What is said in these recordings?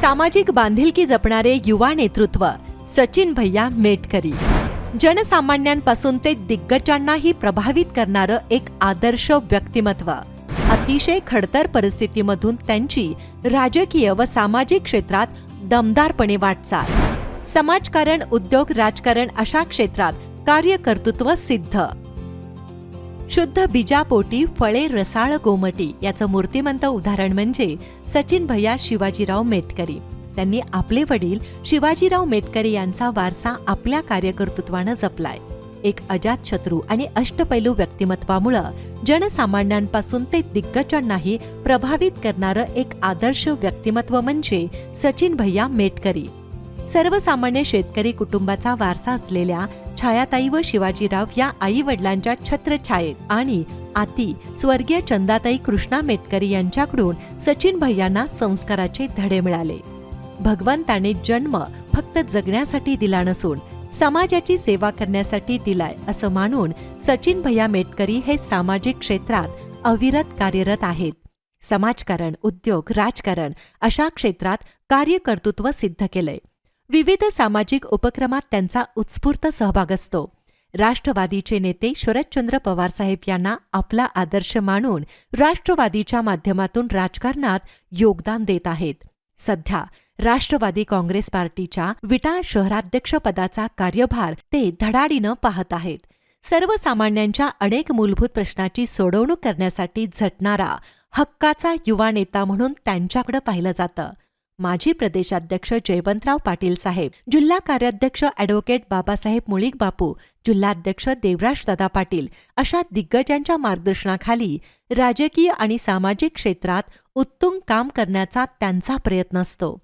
सामाजिक बांधिलकी जपणारे युवा नेतृत्व सचिन भैया मेटकरी. जनसामान्यांपासून ते दिग्गजांनाही प्रभावित करणारं एक आदर्श व्यक्तिमत्व. अतिशय खडतर परिस्थितीमधून त्यांची राजकीय व सामाजिक क्षेत्रात दमदारपणे वाटचाल. समाजकारण उद्योग राजकारण अशा क्षेत्रात कार्यकर्तृत्व सिद्ध. शुद्ध बीजापोटी फळे रसाळ गोमटी याचं मूर्तिमंत उदाहरण म्हणजे सचिन भैया शिवाजीराव मेटकरी. त्यांनी आपले वडील शिवाजीराव मेटकरी यांचा वारसा आपल्या कार्यकर्तृत्वानं जपलाय. एक अजातशत्रू आणि अष्टपैलू व्यक्तिमत्वामुळं जनसामान्यांपासून ते दिग्गजांनाही प्रभावित करणारं एक आदर्श व्यक्तिमत्व म्हणजे सचिन भैया मेटकरी. सर्वसामान्य शेतकरी कुटुंबाचा वारसा असलेल्या छायाताई व शिवाजीराव या आई वडिलांच्या छत्रछायेत. आणि आती स्वर्गीय चंदाताई कृष्णा मेटकरी यांच्याकडून सचिन भैयांना संस्काराचे धडे मिळाले. भगवंताने जन्म फक्त जगण्यासाठी दिला नसून समाजाची सेवा करण्यासाठी दिलाय असं मानून सचिन भैया मेटकरी हे सामाजिक क्षेत्रात अविरत कार्यरत आहेत. समाजकारण उद्योग राजकारण अशा क्षेत्रात कार्यकर्तृत्व सिद्ध केलंय. विविध सामाजिक उपक्रमात त्यांचा उत्स्फूर्त सहभाग असतो. राष्ट्रवादीचे नेते शरदचंद्र पवारसाहेब यांना आपला आदर्श मानून राष्ट्रवादीच्या माध्यमातून राजकारणात योगदान देत आहेत. सध्या राष्ट्रवादी काँग्रेस पार्टीच्या विटा शहराध्यक्षपदाचा कार्यभार ते धडाडीनं पाहत आहेत. सर्वसामान्यांच्या अनेक मूलभूत प्रश्नाची सोडवणूक करण्यासाठी झटणारा हक्काचा युवा नेता म्हणून त्यांच्याकडे पाहिलं जातं. माजी प्रदेशाध्यक्ष जयवंतराव पाटील साहेब जिल्हा कार्याध्यक्ष अॅडव्होकेट बाबासाहेब मुळीक बापू जिल्हाध्यक्ष देवराज दादा पाटील अशा दिग्गजांच्या मार्गदर्शनाखाली राजकीय आणि सामाजिक क्षेत्रात उत्तुंग काम करण्याचा त्यांचा प्रयत्न असतो.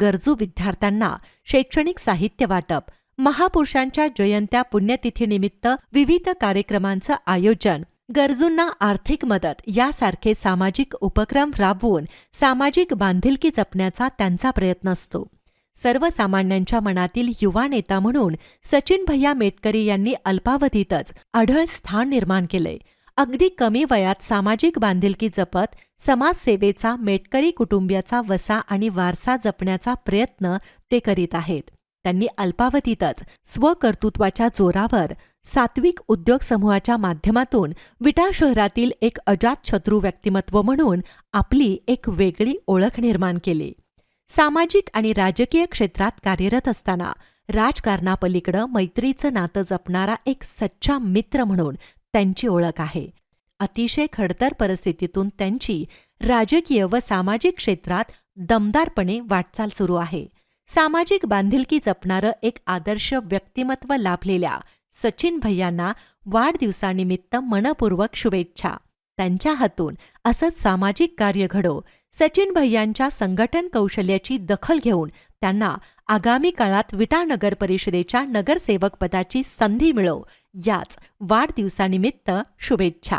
गरजू विद्यार्थ्यांना शैक्षणिक साहित्य वाटप महापुरुषांच्या जयंत्या पुण्यतिथीनिमित्त विविध कार्यक्रमांचं आयोजन गरजूंना आर्थिक मदत यासारखे सामाजिक उपक्रम राबवून सामाजिक बांधिलकी जपण्याचा त्यांचा प्रयत्न असतो. सर्वसामान्यांच्या मनातील युवा नेता म्हणून सचिन भैया मेटकरी यांनी अल्पावधीतच आढळ स्थान निर्माण केलंय अगदी कमी वयात सामाजिक बांधिलकी जपत समाजसेवेचा मेटकरी कुटुंबियाचा वसा आणि वारसा जपण्याचा प्रयत्न ते करीत आहेत. त्यांनी अल्पावधीतच स्वकर्तृत्वाच्या जोरावर सात्विक उद्योग समूहाच्या माध्यमातून विटा शहरातील एक अजातशत्रू व्यक्तिमत्व म्हणून आपली एक वेगळी ओळख निर्माण केली. सामाजिक आणि राजकीय क्षेत्रात कार्यरत असताना राजकारणापलीकडं मैत्रीचं नातं जपणारा एक सच्चा मित्र म्हणून त्यांची ओळख आहे. अतिशय खडतर परिस्थितीतून त्यांची राजकीय व सामाजिक क्षेत्रात दमदारपणे वाटचाल सुरू आहे. सामाजिक बांधिलकी जपणारं एक आदर्श व्यक्तिमत्व लाभलेल्या सचिन भैयांना वाढदिवसानिमित्त मनपूर्वक शुभेच्छा. त्यांच्या हातून असंच सामाजिक कार्य घडो. सचिन भैयांच्या संघटन कौशल्याची दखल घेऊन त्यांना आगामी काळात विटा नगर परिषदेच्या नगरसेवक पदाची संधी मिळो. याच वाढदिवसानिमित्त शुभेच्छा.